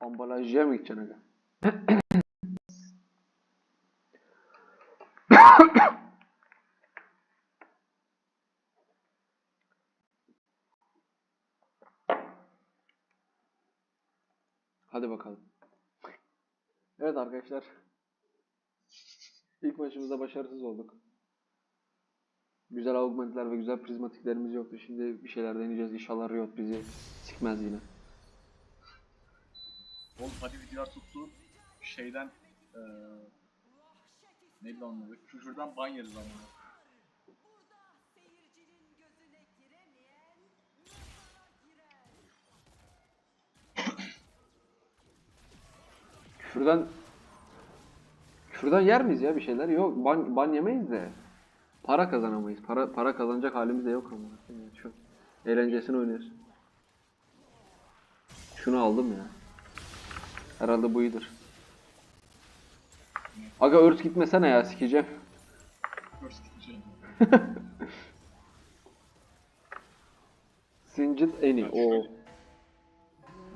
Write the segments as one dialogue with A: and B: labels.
A: Ambalajcıya mı gideceksin aga? Hadi bakalım. Evet arkadaşlar. İlk maçımızda başarısız olduk. Güzel augmentler ve güzel prizmatiklerimiz yoktu. Şimdi bir şeyler deneyeceğiz. İnşallah Riot bizi sikmez yine.
B: Oğlum hadi videolar tuttu. Şeyden eee neydi onun adı? Küfürden ban yeriz ama.
A: Küfürden Küfürden yer miyiz ya bir şeyler? Yok ban, ban yemeyiz de. Para kazanamayız. Para para kazanacak halimiz de yok ama. Yani şu eğlencesini oynuyoruz. Şunu aldım ya. Herhalde bu iyidir. Aga örs gitmesene ya sikeceğim.
B: First gideceğim.
A: Sincit eni. O.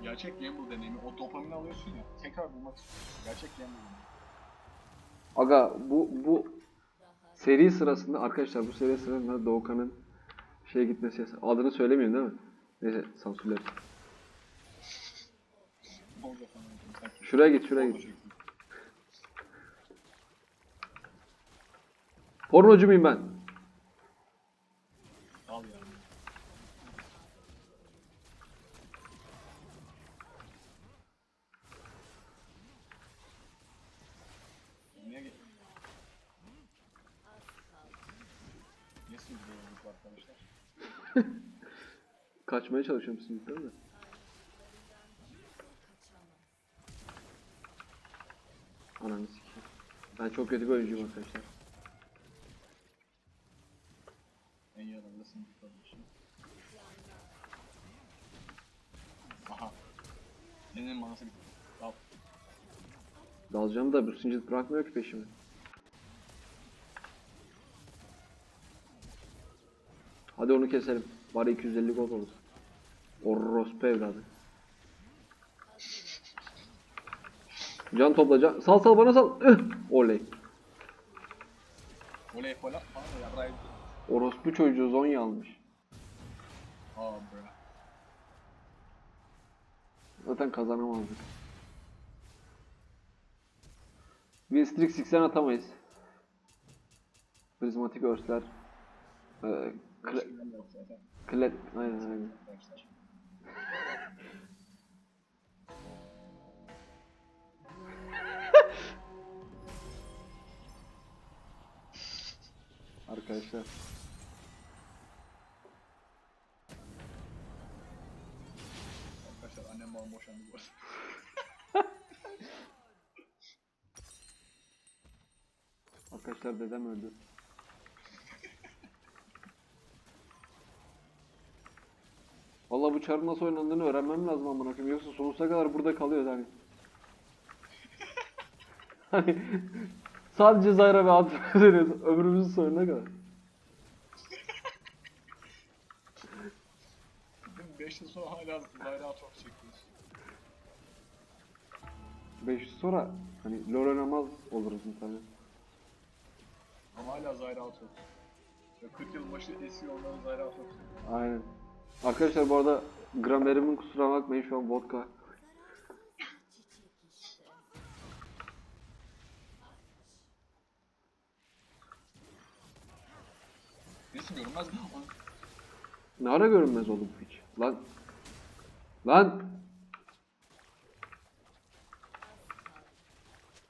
B: Gerçek gamble deneyimi. O dopamin alıyorsun ya. Tekrar bulmak istiyorsun. Gerçek gamble deneyimi.
A: Aga bu bu seri sırasında arkadaşlar bu seri sırasında Doğukan'ın şey gitmesi. Adını söylemiyorum değil mi? Neyse sansürlerim.
B: Ne olacak ama? Sanki-
A: Şuraya git şuraya git. Pornocu muyum ben?
B: Al ya. Niye git? Niye sürdürüyoruz bu arkadaşlar?
A: Kaçmaya çalışıyorum sizinkilerden de. Ananı sikeyim. Ben çok kötü bir oyuncuyum arkadaşlar.
B: En sınıf tutabilirsin. Aha. Senin manası bitti. Al.
A: Dalacağım da bu sincit bırakmıyor ki peşimi. Hadi onu keselim. Bari 250 gol olur. Orospu evladı. Can topla can. Sal sal bana sal. Ih! Oley.
B: Oley kola.
A: Orospu çocuğu Zonya almış.
B: Aa bro.
A: Zaten kazanamazdık. Winstrix 80 atamayız. Prizmatik örsler. Ee, kle, kle, aynen aynen.
B: Arkadaşlar.
A: Arkadaşlar.
B: Annem babam boşandı bu arada.
A: Arkadaşlar dedem öldü. Vallahi bu çarın nasıl oynandığını öğrenmem lazım amına koyayım. Yoksa sonsuza kadar burada kalıyoruz hani. hani sadece Zyra ve Adro dönüyoruz ömrümüzün sonuna kadar.
B: 5 yıl sonra hala bayrağı çok çekiyoruz.
A: 500 sonra hani LoL oynamaz oluruz muhtemelen.
B: Ama hala Zayra. Ya 40 yıl başı eski onların Zayra Atok.
A: Aynen. Arkadaşlar bu arada gramerimin kusura bakmayın şu an vodka.
B: Görünmez mi?
A: Ne ara görünmez bu piç? Lan. Lan.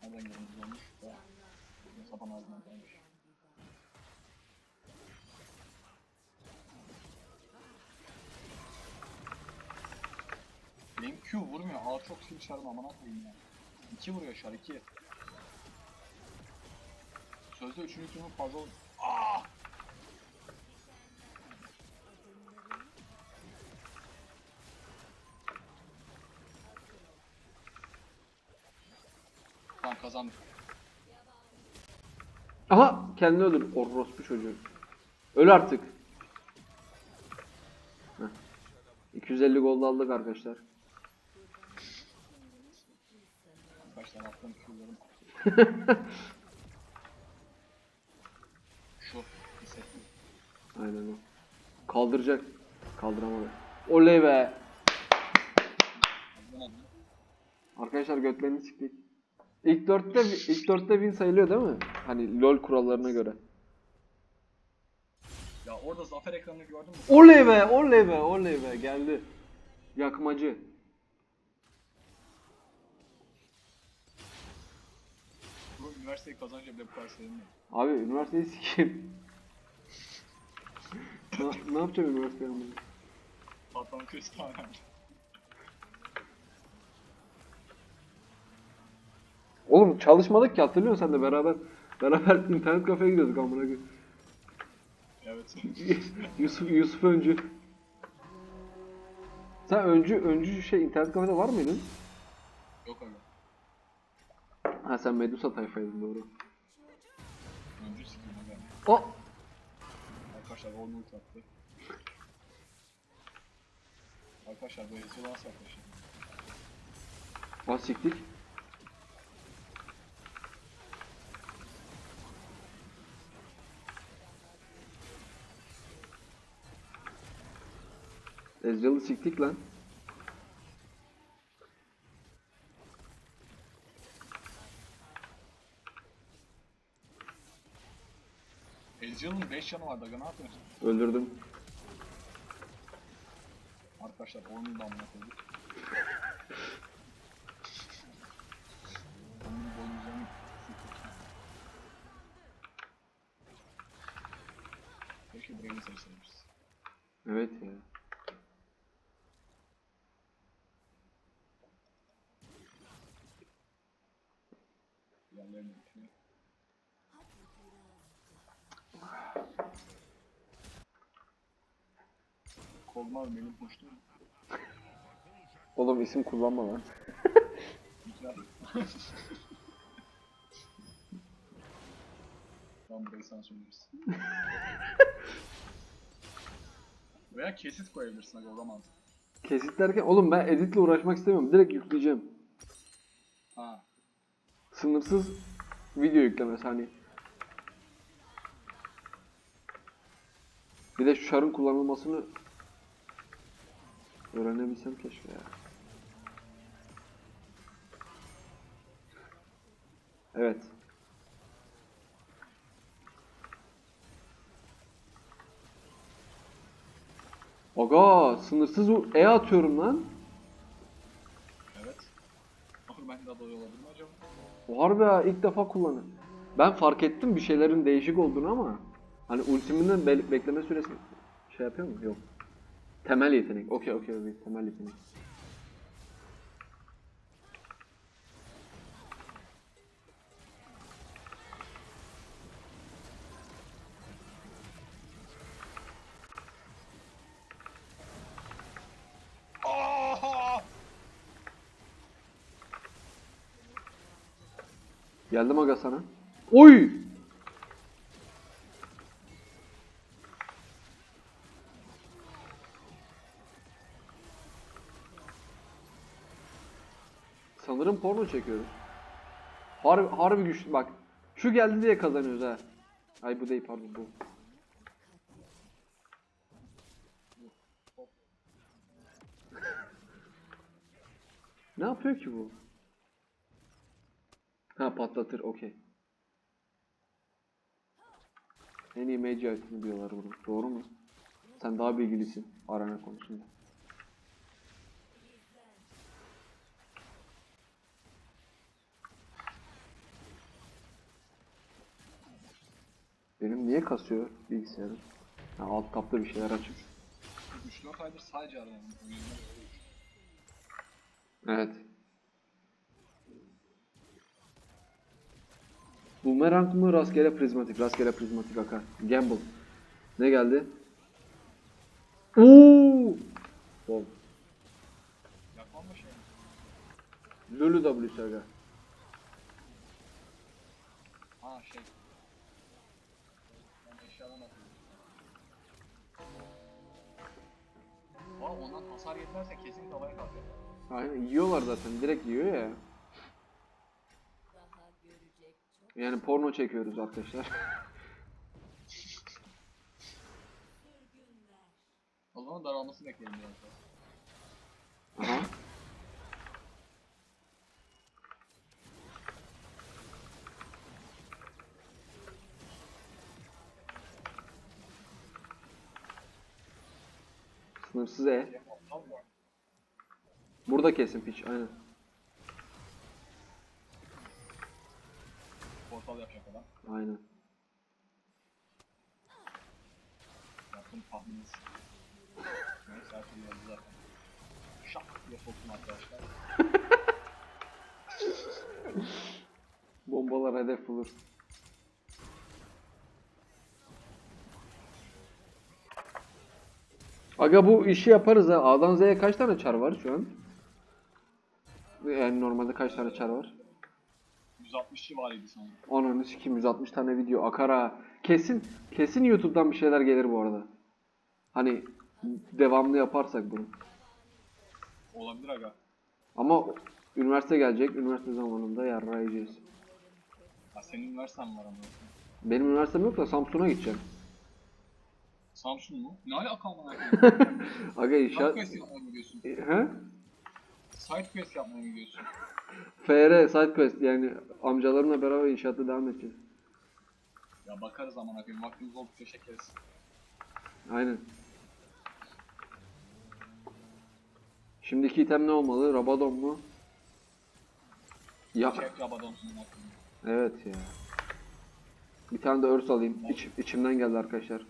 B: Nereden görünmez olmuş? Da. Ne sapan ağzından kalmış. Benim Q vurmuyor. A çok skill çarım amına koyayım ya. 2 vuruyor şar 2. Sözde 3. turnu fazla kazandık.
A: Aha kendini öldür. Orospu çocuğu. Öl artık. Heh. 250 gol aldık arkadaşlar.
B: Arkadaşlar attığım Q'larım. Şu hissettim.
A: Aynen o. Kaldıracak. Kaldıramadı. Oley be. Arkadaşlar götlerini siktik. İlk dörtte ilk dörtte win sayılıyor değil mi? Hani LoL kurallarına göre.
B: Ya orada zafer ekranını gördün mü?
A: Oley be, oley be, oley be geldi. Yakmacı.
B: Bu üniversiteyi kazanınca bile bu kadar sevinmiyorum.
A: Abi üniversiteyi sikeyim. ne, ne yapacağım üniversiteye
B: kristal verdi.
A: Oğlum çalışmadık ki hatırlıyorsun sen de beraber beraber internet kafeye gidiyorduk amına koyayım.
B: Evet.
A: Yusuf Yusuf öncü. Sen öncü öncü şey internet kafede var mıydın?
B: Yok öyle.
A: Ha sen Medusa tayfaydın doğru.
B: Öncü sikiyim aga.
A: O
B: Arkadaşlar o ult attı. Arkadaşlar bu hızlı nasıl arkadaşlar?
A: Bas siktik. Ezreal'ı siktik lan.
B: Ezreal'ın 5 canı vardı aga ne yapıyorsun?
A: Öldürdüm.
B: Arkadaşlar onun da amına koyduk. Keşke Brave'ini seçseymişiz.
A: Evet ya.
B: Kozma benim hoştu.
A: Oğlum isim kullanma lan.
B: Tamam burayı sen söyleriz. Veya kesit koyabilirsin aga o zaman.
A: Kesit derken oğlum ben editle uğraşmak istemiyorum. Direkt yükleyeceğim.
B: Ha.
A: Sınırsız video yüklemesi hani. Bir de şu şarın kullanılmasını öğrenebilsem keşke ya. Evet. Aga sınırsız E atıyorum lan.
B: Evet. Ama ben de aday olabilir mi acaba?
A: Harbi ha ilk defa kullanıyorum. Ben fark ettim bir şeylerin değişik olduğunu ama hani ultiminden be- bekleme süresi şey yapıyor mu? Yok. Temel yetenek. Okey okey okey. Temel yetenek. Geldim aga sana. Oy! Porno çekiyoruz. Harbi, harbi güçlü bak. Şu geldi diye kazanıyoruz ha. Ay bu değil pardon bu. ne yapıyor ki bu? Ha patlatır okey. En iyi mage item'i diyorlar bunu. Doğru mu? Sen daha bilgilisin arana konusunda. Benim niye kasıyor bilgisayarım? Ha, alt tapta bir şeyler açık.
B: 3-4 aydır sadece öyle.
A: Evet. Boomerang mı rastgele prizmatik? Rastgele prizmatik aka. Gamble. Ne geldi? Oo! Bom.
B: Yapmam mı şey?
A: Lulu W'si aga.
B: Ha şey. Hasar yetmezse kesin havaya kalkacak.
A: Aynen yiyorlar zaten. Direkt yiyor ya. Yani porno çekiyoruz arkadaşlar.
B: O zaman daralmasını bekleyelim biraz daha.
A: Aha. Sınırsız E. Burada kesin piç. Aynen.
B: Portal yapacak adam.
A: Aynen.
B: Yaptım tahmininiz. Neyse her türlü yazdı zaten. Şak diye soktum arkadaşlar.
A: Bombalar hedef bulur. Aga bu işi yaparız ha. A'dan Z'ye kaç tane çar var şu an? Yani normalde kaç tane çar var?
B: 160 civarıydı sanırım.
A: Ananı sikeyim 160 tane video akar ha. Kesin kesin YouTube'dan bir şeyler gelir bu arada. Hani devamlı yaparsak bunu.
B: Olabilir aga.
A: Ama üniversite gelecek. Üniversite zamanında yarrağı yiyeceğiz.
B: Ha, senin üniversiten var ama.
A: Benim üniversitem yok da Samsun'a gideceğim.
B: Samsun mu? Ne alaka amına
A: Aga
B: Side
A: inşaat...
B: quest yapmaya mı gidiyorsun?
A: He?
B: Side quest yapmaya mı gidiyorsun?
A: FR SideQuest yani amcalarımla beraber inşaatta devam edeceğiz.
B: Ya bakarız amına koyayım. Vaktimiz oldukça çekeriz.
A: Aynen. Şimdiki item ne olmalı? Rabadon mu? Ya
B: Çek Rabadon'sun koyayım.
A: evet ya. Bir tane de örs alayım. İç, içimden geldi arkadaşlar.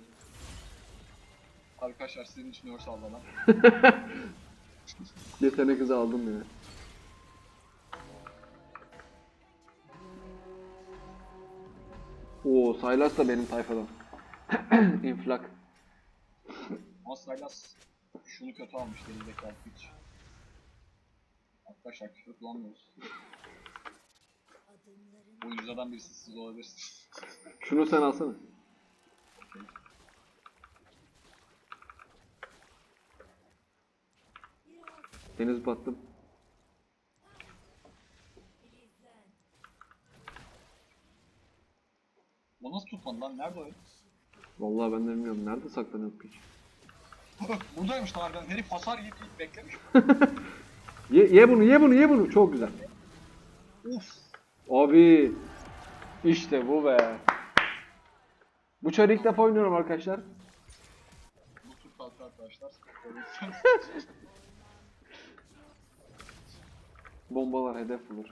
B: Arkadaşlar sizin için örs alalım.
A: Yetenek hızı aldım ya. Oo, Sylas da benim tayfadan. Inflak.
B: Ama Sylas şunu kötü almış deli zekalı hiç. Arkadaşlar küfür kullanmıyoruz. Bu yüzden birisi siz olabilirsiniz.
A: Şunu sen alsana. Deniz battım.
B: Bu nasıl tutmadı lan? Nerede o?
A: Vallahi ben de bilmiyorum. Nerede saklanıyor piç?
B: Buradaymış lan harbiden. Herif hasar yiyip yiyip beklemiş.
A: Ye, ye bunu, ye bunu, ye bunu. Çok güzel.
B: Uf.
A: Abi. İşte bu be. Bu çarı ilk defa oynuyorum arkadaşlar.
B: Bu kalktı arkadaşlar.
A: Bombalar hedef bulur.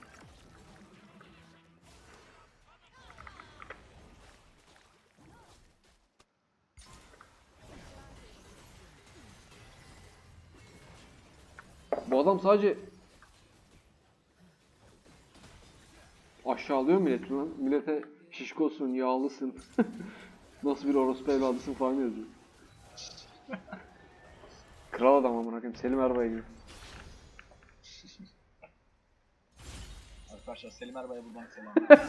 A: Bu adam sadece aşağılıyor milleti lan. Millete şişkosun, yağlısın. Nasıl bir orospu evladısın falan yazıyor. Kral adam amına koyayım. Selim Erbay gibi.
B: Arkadaşlar Selim Erbay'a buradan selam.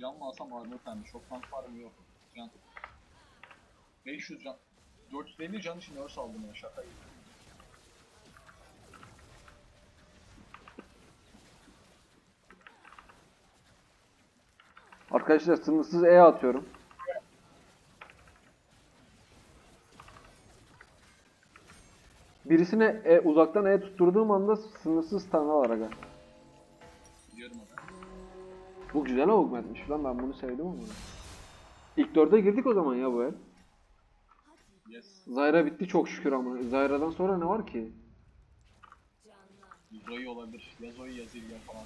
B: can mı alsam armor pembe. Çok tank var mı yok. Can. 500 can. 450 can için örs aldım ya şaka gibi.
A: Arkadaşlar sınırsız E atıyorum. Birisine e, uzaktan E tutturduğum anda sınırsız tane var aga.
B: Biliyorum aga.
A: Bu güzel augmentmiş lan ben bunu sevdim ama. İlk dörde girdik o zaman ya bu el.
B: Yes.
A: Zyra bitti çok şükür ama. Zyra'dan sonra ne var ki?
B: Zoe olabilir. Ya Zoe ya Zillion falan.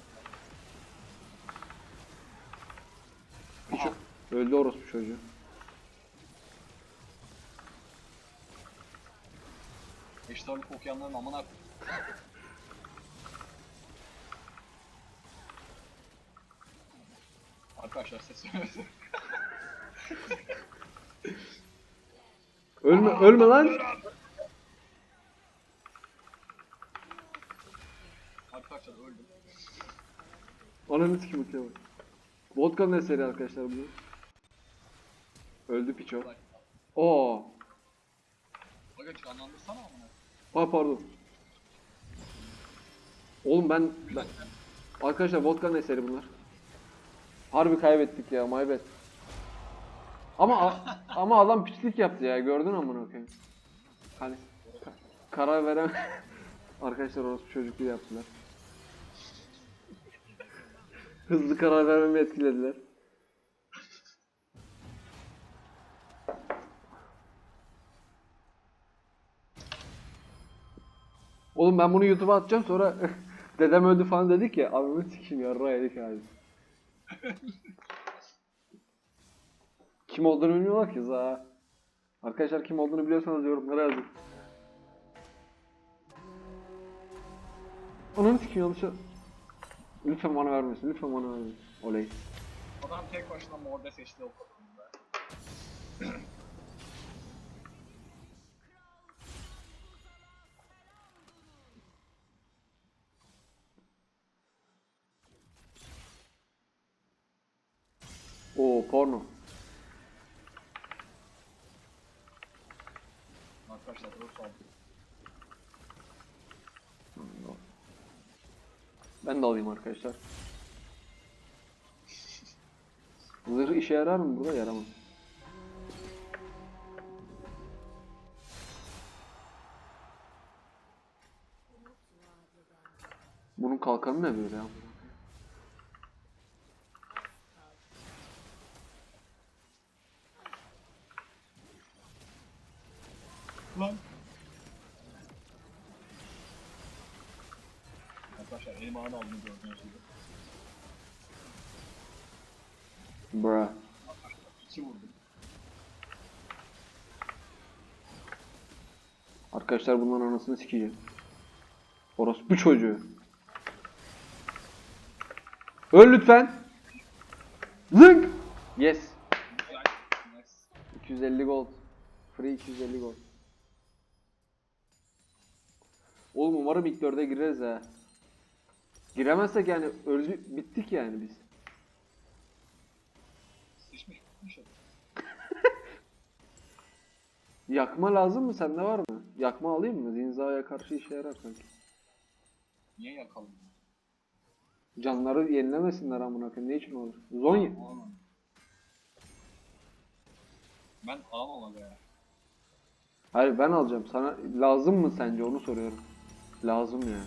A: Hiç öldü orospu çocuğu.
B: Eştarlık okuyanların amına Arkadaşlar ses.
A: Ölme ölme lan.
B: Arkadaşlar öldüm.
A: Ananı sikim uçuyor bak. Vodka'nın eseri arkadaşlar bu. Öldü piço. Oo.
B: Aga canlandırsana amına.
A: Ha pardon. Oğlum ben, ben... Arkadaşlar vodka'nın eseri bunlar. Harbi kaybettik ya my bad. Ama ama adam pislik yaptı ya gördün amına koyayım. Hani ka- karar verem Arkadaşlar orospu çocukluğu yaptılar. Hızlı karar vermemi etkilediler. Oğlum ben bunu YouTube'a atacağım sonra dedem öldü falan dedik ya abimi sikeyim yarra yedik abi. kim olduğunu bilmiyorlar ki za. Arkadaşlar kim olduğunu biliyorsanız yorumlara yazın. Onun sikeyim yanlışa. Lütfen bana vermesin, lütfen bana vermesin. Oley.
B: Adam tek başına morde seçti o kadında.
A: Oo porno. Ben de alayım arkadaşlar. Zırh işe yarar mı burada? Yaramaz. Bunun kalkanı ne böyle ya?
B: Arkadaşlar
A: bunların anasını sikeceğim. Orospu çocuğu. Öl lütfen. Zınk. Yes.
B: Güzel. Nice.
A: 250 gold. Free 250 gold. Oğlum umarım ilk dörde gireriz ha. Giremezsek yani öldü bittik yani biz. Yakma lazım mı? Sende var mı? Yakma alayım mı? Zinza'ya karşı işe yarar sanki.
B: Niye yakalım?
A: Canları yenilemesinler amına koyayım. Ne için olur? Zonya.
B: Alamam. Ben alamam ya.
A: Hayır ben alacağım. Sana lazım mı sence? Onu soruyorum. Lazım ya.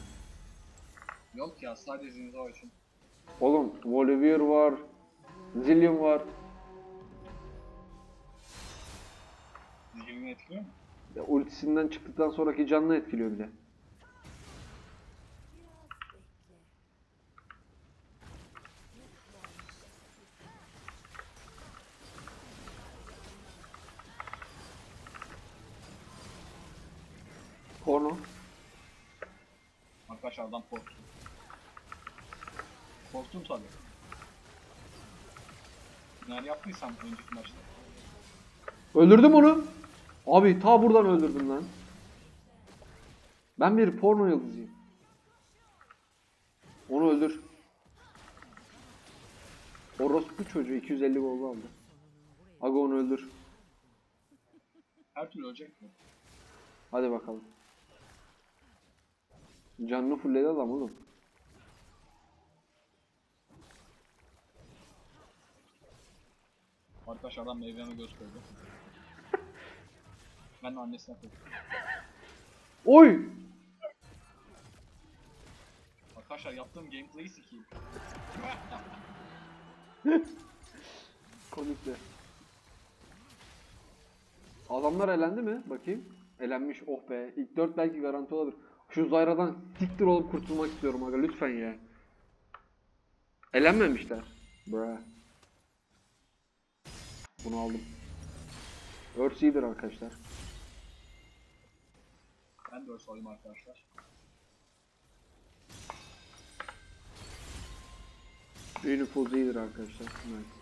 B: Yok ya sadece Zinzao için.
A: Oğlum Volibear var. Zillion var.
B: Zilini etkiliyor mu?
A: Ya, ultisinden çıktıktan sonraki canını etkiliyor bile. Porno.
B: Arkadaşlar adam korktu. Korktum tabi. Neler yaptıysam önceki maçta.
A: Öldürdüm onu. Abi ta buradan öldürdüm lan. Ben bir porno yıldızıyım. Onu öldür. Orospu çocuğu 250 gol aldı. Aga onu öldür.
B: Her türlü ölecek mi?
A: Hadi bakalım. Canını fulledi adam oğlum.
B: Arkadaşlar adam evrene göz koydu. Ben de annesine koydum.
A: Oy!
B: Arkadaşlar yaptığım gameplay'i sikeyim.
A: Komikti. Adamlar elendi mi? Bakayım. Elenmiş oh be. İlk 4 belki garanti olabilir. Şu Zyra'dan siktir olup kurtulmak istiyorum aga lütfen ya. Elenmemişler. Bruh. Bunu aldım. Earth iyidir arkadaşlar.
B: Ben de öyle sorayım arkadaşlar.
A: Bir nüfuz iyidir arkadaşlar. Nice.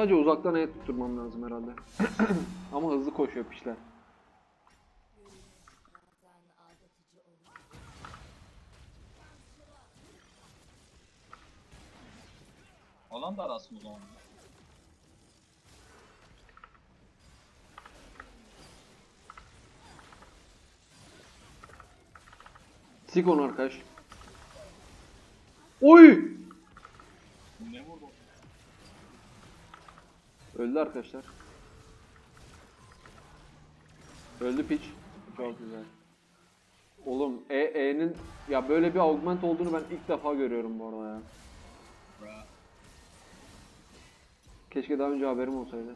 A: sadece uzaktan el tutturmam lazım herhalde. Ama hızlı koşuyor pişler.
B: Alan da arasın o zaman.
A: Sikon arkadaş. Oy! Öldü arkadaşlar. Öldü piç. Çok güzel. Oğlum E E'nin ya böyle bir augment olduğunu ben ilk defa görüyorum bu arada ya. Keşke daha önce haberim olsaydı.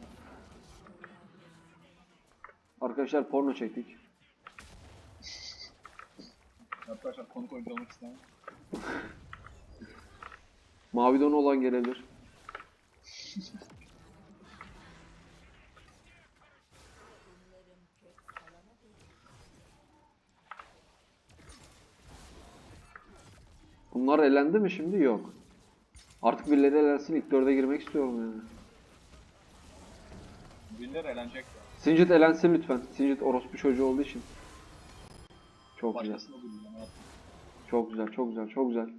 A: Arkadaşlar porno çektik.
B: Arkadaşlar konuk oyuncu olmak istemem.
A: Mavi donu olan gelebilir. Bunlar elendi mi şimdi? Yok. Artık birileri elensin. ilk dörde girmek istiyorum yani.
B: Birileri eğlenecek ya.
A: Sincit elensin lütfen. Sincit orospu çocuğu olduğu için. Çok güzel.
B: Başkasına vuracağım. hayatım.
A: Çok güzel. Çok güzel. Çok güzel.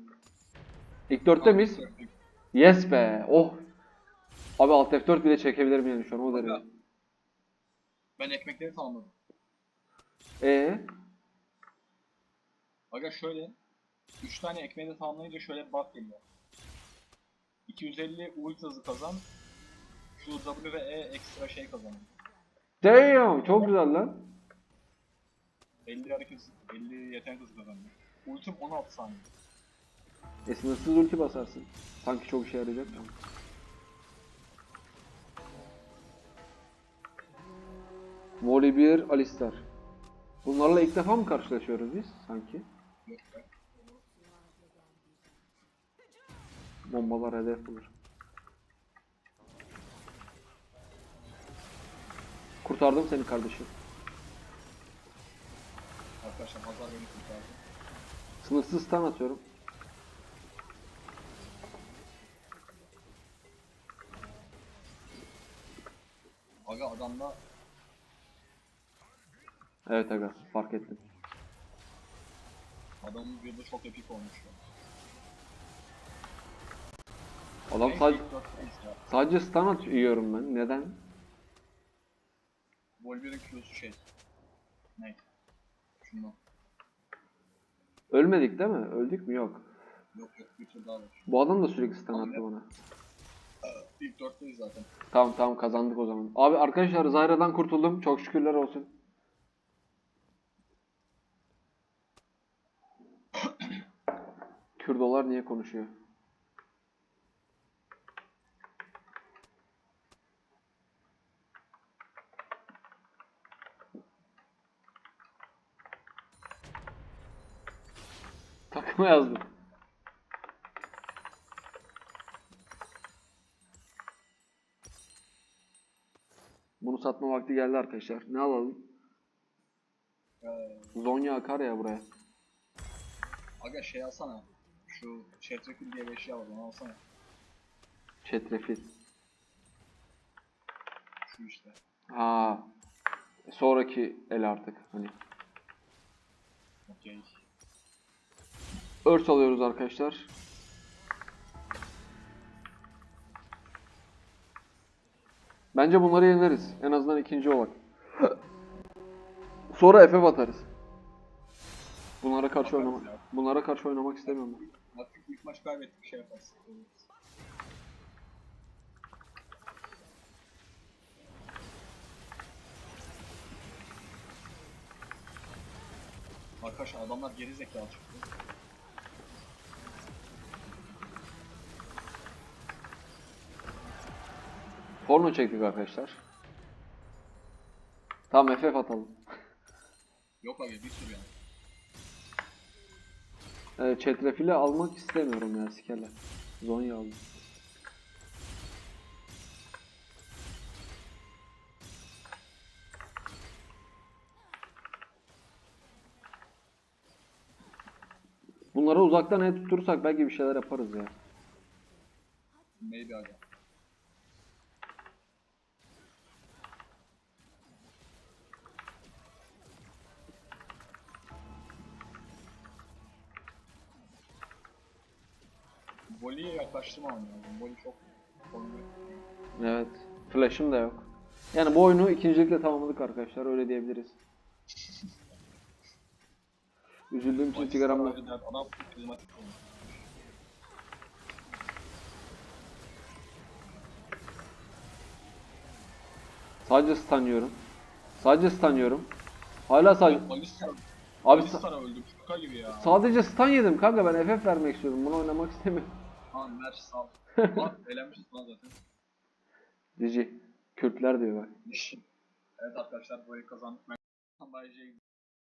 A: İlk dörtte miyiz?
B: Dörtlük.
A: Yes be. Oh. Abi alt F4 bile çekebilirim yani şu an o derece.
B: Ben ekmekleri tamamladım.
A: Ee,
B: Aga şöyle. 3 tane ekmeği de tamamlayınca şöyle bir buff geliyor. 250 ult hızı kazan. Şu W ve E ekstra şey kazanıyor.
A: damn çok güzel lan.
B: 50 hareket hızı, 50 yetenek hızı kazanıyor. Ultim 16 saniye.
A: E sınırsız ulti basarsın. Sanki çok işe yarayacak mı? Volibear, Alistar. Bunlarla ilk defa mı karşılaşıyoruz biz sanki?
B: Yok be.
A: Bombalar hedef bulur. Kurtardım seni kardeşim.
B: Arkadaşlar Hazar beni kurtardı.
A: Sınırsız stun atıyorum.
B: Aga adamda
A: Evet aga fark ettim.
B: adamın build'ı çok epik olmuş ya.
A: Adam sadece, sadece stun atıyorum ben. Neden?
B: Wolverine Q'su şey. Ne? Şundan.
A: Ölmedik değil mi? Öldük mü? Yok.
B: Yok yok bir tur daha var.
A: Bu adam da sürekli stun attı bana.
B: İlk dörtteyiz zaten.
A: Tamam tamam kazandık o zaman. Abi arkadaşlar Zyra'dan kurtuldum. Çok şükürler olsun. Kürdolar niye konuşuyor? Takıma yazdım. Bunu satma vakti geldi arkadaşlar. Ne alalım?
B: Ee,
A: Zonya akar ya buraya.
B: aga şey alsana. Şu Çetrekül diye bir şey var onu alsana.
A: Çetrefil.
B: Şu işte.
A: Ha. Sonraki el artık hani.
B: Okey.
A: Örs alıyoruz arkadaşlar. Bence bunları yeneriz. En azından ikinci olarak. Sonra FF atarız. Bunlara karşı oynamak. Bunlara karşı oynamak istemiyorum ben.
B: Artık ilk maç kaybettik şey yaparız. Arkadaşlar adamlar geri zekalı çıktı.
A: Porno çektik arkadaşlar. Tamam FF atalım.
B: Yok abi bir sürü yani.
A: Evet, çetrefili almak istemiyorum ya sikerler. Zonya aldım. Bunları uzaktan el tutursak belki bir şeyler yaparız ya.
B: Maybe aga. Voli'ye yaklaştırmam lazım. Voli çok oynuyor.
A: Evet. Flash'ım da yok. Yani bu oyunu ikincilikle tamamladık arkadaşlar öyle diyebiliriz. Üzüldüğüm için sigaramla.
B: Adam prizmatik oynuyor.
A: Sadece stun yiyorum. Sadece stun yiyorum. Hala sadece... Abi sa-
B: Alistar öldü. Şaka gibi ya.
A: sadece stun yedim kanka ben FF vermek istiyorum. Bunu oynamak istemiyorum.
B: Lan mer sağ ol. Lan eğlenmişsin lan zaten.
A: Cici. Kürtler diyor bak.
B: evet arkadaşlar burayı kazandık. Ben Bay